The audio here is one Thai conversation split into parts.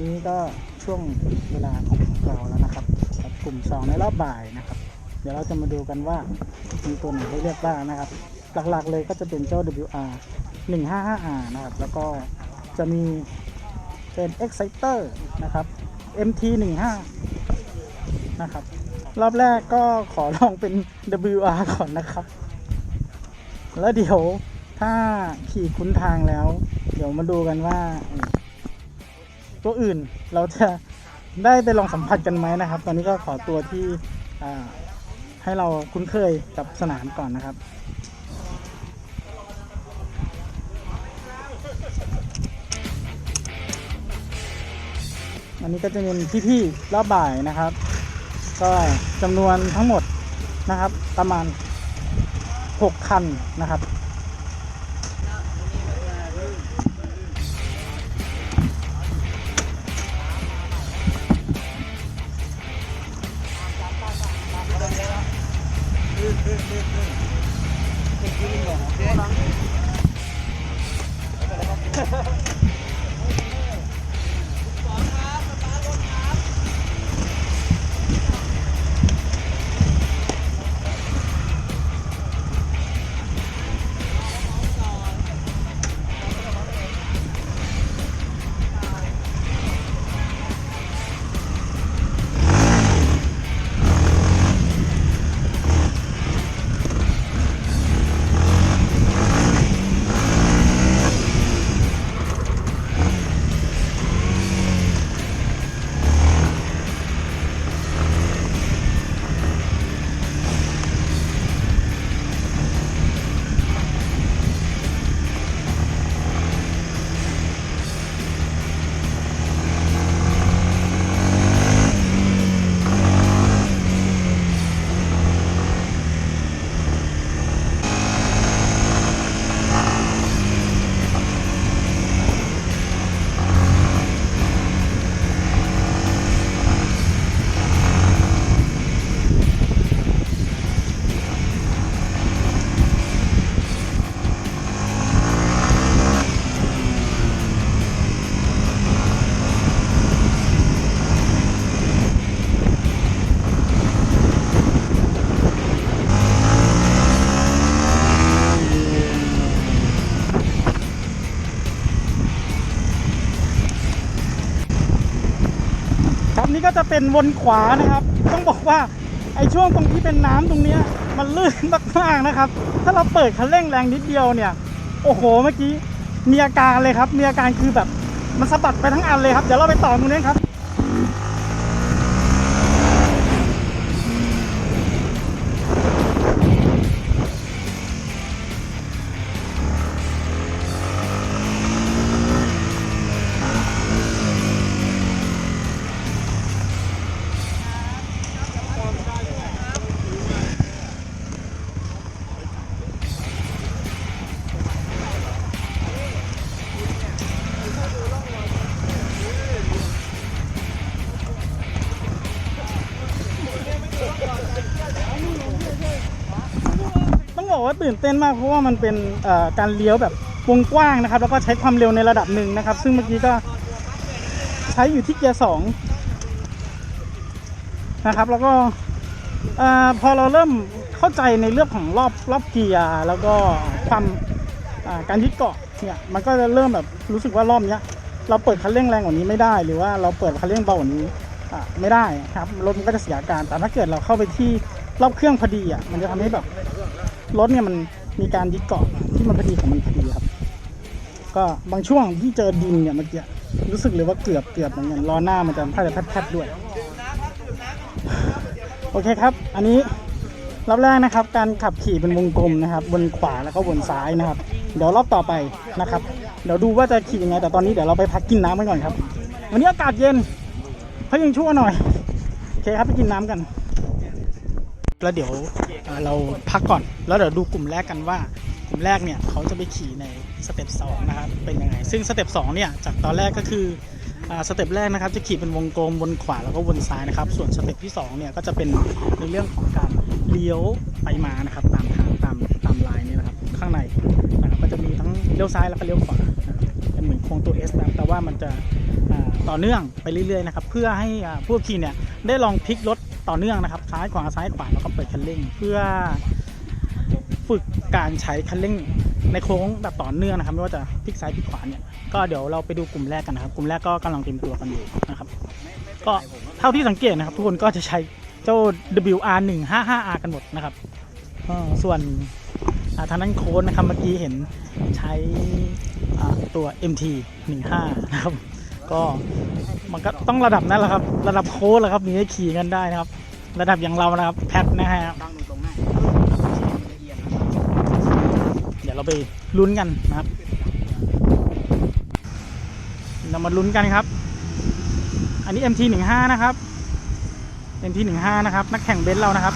นี้ก็ช่วงเวลาของเราแล้วนะครับกับกลุ่ม2ในรอบบ่ายนะครับ เดี๋ยวเราจะมาดูกันว่ามีตัวไหนให้เลือกบ้างนะครับ หลักๆเลยก็จะเป็นเจ้า WR 155R นะครับ แล้วก็จะมีเป็น Exciter นะครับ MT 15นะครับ รอบแรกก็ขอลองเป็น WR ก่อนนะครับ แล้วเดี๋ยวถ้าขี่คุ้นทางแล้ว เดี๋ยวมาดูกันว่า ตัวอื่นเราจะได้ไปลองสัมผัสกันไหมนะครับ ตอนนี้ก็ขอตัวที่ให้เราคุ้นเคยกับสนามก่อนนะครับอันนี้ก็จะเป็นพี่ๆรอบบ่ายนะครับ ก็จำนวนทั้งหมดนะครับ ประมาณ 6 คันนะครับ คับนี่ก็จะเป็นวนขวานะครับ ต้องบอกว่าไอ้ช่วงตรงที่เป็นน้ำตรงนี้มันลื่นมากๆนะครับ ถ้าเราเปิดคันเร่งแรงนิดเดียวเนี่ย โอ้โหเมื่อกี้มีอาการเลยครับ มีอาการคือแบบมันสะบัดไปทั้งอันเลยครับ เดี๋ยวเราไปต่อตรงนี้ครับ ตื่นเต้นมากเพราะว่ามันเป็นการเลี้ยวแบบวงกว้างนะครับ แล้วก็ใช้ความเร็วในระดับหนึ่งนะครับ ซึ่งเมื่อกี้ก็ใช้อยู่ที่เกียร์สองนะครับ แล้วก็พอเราเริ่มเข้าใจในเรื่องของรอบรอบเกียร์แล้วก็ความการยึดเกาะเนี่ยมันก็จะเริ่มแบบรู้สึกว่ารอบเนี้ยเราเปิดคันเร่งแรงกว่านี้ไม่ได้ หรือว่าเราเปิดคันเร่งเบากว่านี้ไม่ได้ครับรถมันก็จะเสียอาการแต่ถ้าเกิดเราเข้าไปที่รอบเครื่องพอดีอะมันจะทำให้แบบ รถเนี่ยมันมีการยึดเกาะที่มันพอดีของมันพอดีครับ ก็บางช่วงที่เจอดินเนี่ยเมื่อกี้รู้สึกเลยว่าเกือบเกือบเหมือนกันล้อหน้ามันจะถ้าจะแพดๆด้วย โอเคครับ อันนี้รอบแรกนะครับ การขับขี่เป็นวงกลมนะครับ บนขวาแล้วก็บนซ้ายนะครับ เดี๋ยวรอบต่อไปนะครับ เดี๋ยวดูว่าจะขี่ยังไง แต่ตอนนี้เดี๋ยวเราไปพักกินน้ำกันก่อนครับ วันนี้อากาศเย็นเพราะยังชั่วหน่อย โอเคครับไปกินน้ำกัน แล้วเดี๋ยวเราพักก่อน แล้วเดี๋ยวดูกลุ่มแรกกันว่า กลุ่มแรกเนี่ยเขาจะไปขี่ในสเต็ปสองนะครับเป็นยังไง ซึ่งสเต็ปสองเนี่ยจากตอนแรกก็คืออสเต็ปแรกนะครับจะขี่เป็นวงกลมวนขวาแล้วก็วนซ้ายนะครับ ส่วนสเต็ปที่สองเนี่ยก็จะเป็นในเรื่องของการเลี้ยวไปมานะครับ ตามทางตามตามลายนี่นะครับ ข้างในนะครับก็จะมีทั้งเลี้ยวซ้ายแล้วก็เลี้ยวขวาเป็นเหมือนโครงตัว S นะแต่ว่ามันจะต่อเนื่องไปเรื่อยๆนะครับ เพื่อให้ผู้ขี่เนี่ยได้ลองพลิกรถ ต่อเนื่องนะครับ ซ้ายขวาซ้ายขวาแล้วก็เปิดคันเร่ง เพื่อฝึกการใช้คันเร่งในโค้งแบบต่อเนื่องนะครับ ไม่ว่าจะพลิกซ้ายพลิกขวาเนี่ยก็เดี๋ยวเราไปดูกลุ่มแรกกันนะครับ กลุ่มแรกก็กำลังเตรียมตัวกันอยู่นะครับ ก็เท่าที่สังเกตนะครับ ทุกคนก็จะใช้เจ้า WR 1 5 5 R กันหมดนะครับส่วนอ่าทางนั้นโค้ดนะครับเมื่อกี้เห็นใช้ตัว MT 15นะครับ ก็มันก็ต้องระดับนั้นแหละครับ ระดับโค้ดแหละครับมีให้ขี่กันได้นะครับ ระดับอย่างเรานะครับ แพทนะฮะตั้งตรงๆหน้าเดี๋ยวเราไปลุ้นกันนะครับ เรามาลุ้นกันครับ อันนี้ MT 15 นะครับ MT 15 นะครับ นักแข่งเบนซ์เรานะครับ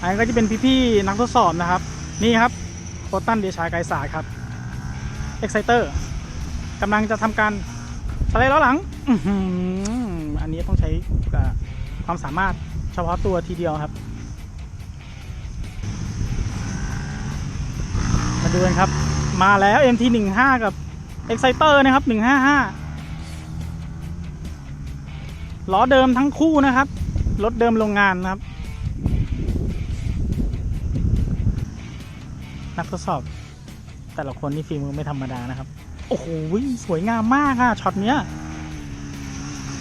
อันนี้ก็จะเป็นพี่ๆนักทดสอบนะครับ นี่ครับโคตันเดชาไกรศาสตร์ครับ Exciter กำลังจะทำการสไลด์ล้อหลังอืมอันนี้ต้องใช้ความสามารถเฉพาะตัวทีเดียวครับ มาดูกันครับ มาแล้ว MT 1 5 กับ Exciter นะครับ 155 ล้อเดิมทั้งคู่นะครับ รถเดิมโรงงานนะครับ นักทดสอบ แต่ละคนนี่ฝีมือไม่ธรรมดานะครับ โอ้โหสวยงามมากอะช็อตเนี้ย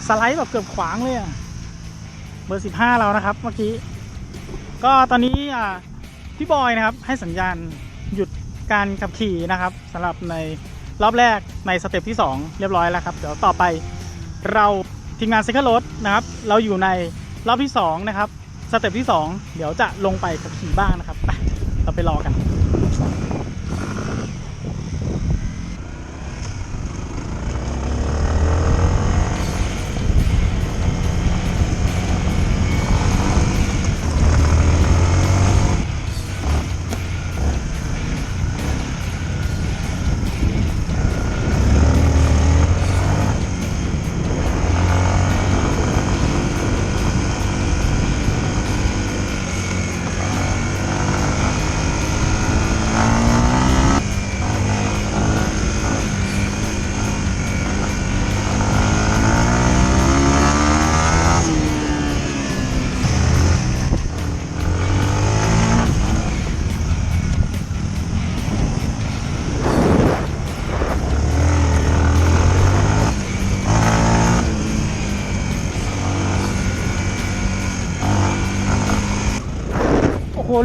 สไลด์แบบเกือบขวางเลยอะเบอร์15เรานะครับ เมื่อกี้ ก็ตอนนี้อ่าพี่บอยนะครับ ให้สัญญาณหยุดการขับขี่นะครับสำหรับในรอบแรกในสเต็ปที่ 2 เรียบร้อยแล้วครับ เดี๋ยวต่อไปเราทีมงานเซคันรถนะครับ เราอยู่ในรอบที่ 2 นะครับ สเต็ปที่ 2 เดี๋ยวจะลงไปขับขี่บ้างนะครับ ไป เราไปรอกัน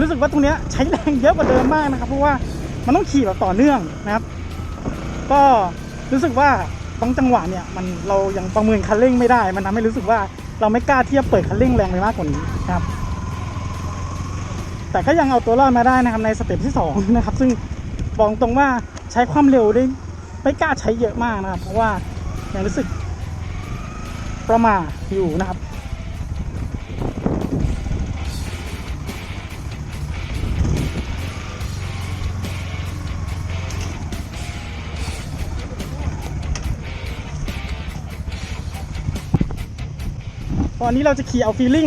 รู้สึกว่าตรงเนี้ยใช้แรงเยอะกว่าเดิมมากนะครับ เพราะว่ามันต้องขี่แบบต่อเนื่องนะครับ ก็รู้สึกว่าบางจังหวะเนี่ยมันเรายังประเมินคันเร่งไม่ได้ มันทำให้รู้สึกว่าเราไม่กล้าที่จะเปิดคันเร่งแรงไปมากกว่านี้นะครับ แต่ก็ยังเอาตัวรอดมาได้นะครับในสเต็ปที่สองนะครับ ซึ่งบอกตรงว่าใช้ความเร็วได้ไม่กล้าใช้เยอะมากนะครับ เพราะว่ายังรู้สึกประมาทอยู่นะครับ ตอนนี้เราจะขี่เอาฟีลลิ่ง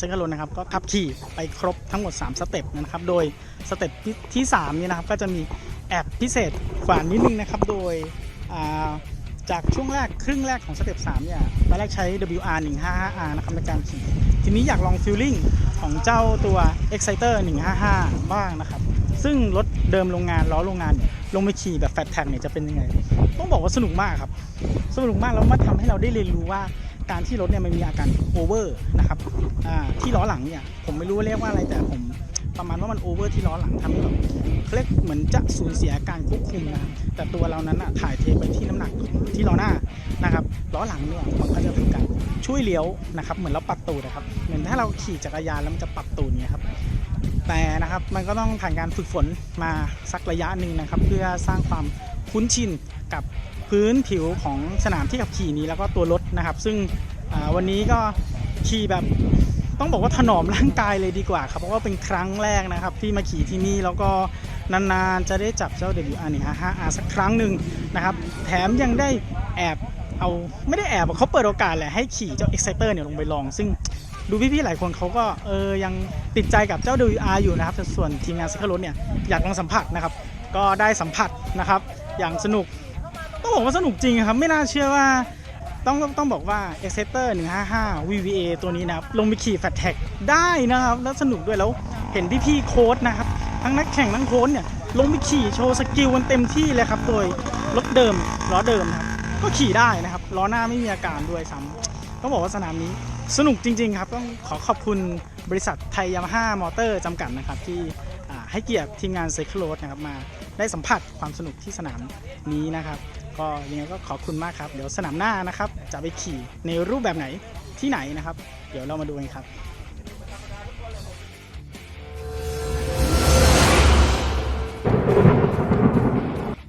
ทีมงานเซคันโรนะครับก็ขับขี่ไปครบทั้งหมด 3 สเต็ปนะครับโดยสเต็ปที่3นี่นะครับก็จะมีแอบพิเศษกว่านิดนึงนะครับโดยจากช่วงแรกครึ่งแรกของสเต็ป3เนี่ยตอนแรกใช้ WR 155R นะครับในการขี่ทีนี้อยากลองฟิลลิ่งของเจ้าตัว Exciter 155 บ้างนะครับซึ่งรถเดิมโรงงานล้อโรงงานเนี่ยลงไปขี่แบบแฟตแท็กเนี่ยจะเป็นยังไง ต้องบอกว่าสนุกมากครับ สนุกมากแล้วมันทำให้เราได้เรียนรู้ว่า การที่รถเนี่ยมันมีอาการโอเวอร์นะครับที่ล้อหลังเนี่ยผมไม่รู้ว่าเรียกว่าอะไรแต่ผมประมาณว่ามันโอเวอร์ที่ล้อหลังทำให้แบบเขาเรียกเหมือนจะสูญเสียการควบคุมนะแต่ตัวเรานั้นอะถ่ายเทไปที่น้ำหนักที่ล้อหน้านะครับล้อหลังเนี่ยมันก็จะเป็นการช่วยเลี้ยวนะครับ เหมือนเราปัดตูดนะครับเหมือนถ้าเราขี่จักรยานแล้วมันจะปัดตูดเนี่ยครับแต่นะครับมันก็ต้องผ่านการฝึกฝนมาสักระยะหนึ่งนะครับ เพื่อสร้างความคุ้นชินกับ พื้นผิวของสนามที่ขับขี่นี้แล้วก็ตัวรถนะครับ ซึ่งวันนี้ก็ขี่แบบต้องบอกว่าถนอมร่างกายเลยดีกว่าครับเพราะว่าเป็นครั้งแรกนะครับ ที่มาขี่ที่นี่แล้วก็นานๆจะได้จับเจ้า WR 155R สักครั้งหนึ่งนะครับ แถมยังได้แอบเอาไม่ได้แอบอะเขาเปิดโอกาสแหละให้ขี่เจ้า Exciter เนี่ยลงไปลอง ซึ่งดูพี่ๆหลายคนเขาก็เออยังติดใจกับเจ้า WR อยู่นะครับ ส่วนทีมงานซิครถเนี่ยอยากลองสัมผัสนะครับ ก็ได้สัมผัสนะครับ อย่างสนุก ต้องบอกว่าสนุกจริงครับ ไม่น่าเชื่อว่าต้องต้องบอกว่า e x c e t e r 155 VVA ตัวนี้นะครับ ลงไปขี่แฟตแท็กได้นะครับ แล้วสนุกด้วยแล้วเห็นพี่ๆโค้ดนะครับ ทั้งนักแข่งทั้งโค้ดเนี่ย ลงไปขี่โชว์สกิลกันเต็มที่เลยครับ โดยรถเดิมล้อเดิมครับ ก็ขี่ได้นะครับล้อหน้าไม่มีอาการด้วยซ้ำต้องบอกว่าสนามนี้สนุกจริง ๆ ครับ ต้องขอขอบคุณบริษัทไทยยามาฮ่ามอเตอร์จำกัดนะครับ ที่ให้เกียรติทีมงานไซคลโรดนะครับมาได้สัมผัสความสนุกที่สนามนี้นะครับ ก็ยังไงก็ขอบคุณมากครับ เดี๋ยวสนามหน้านะครับ จะไปขี่ในรูปแบบไหนที่ไหนนะครับ เดี๋ยวเรามาดูกันครับ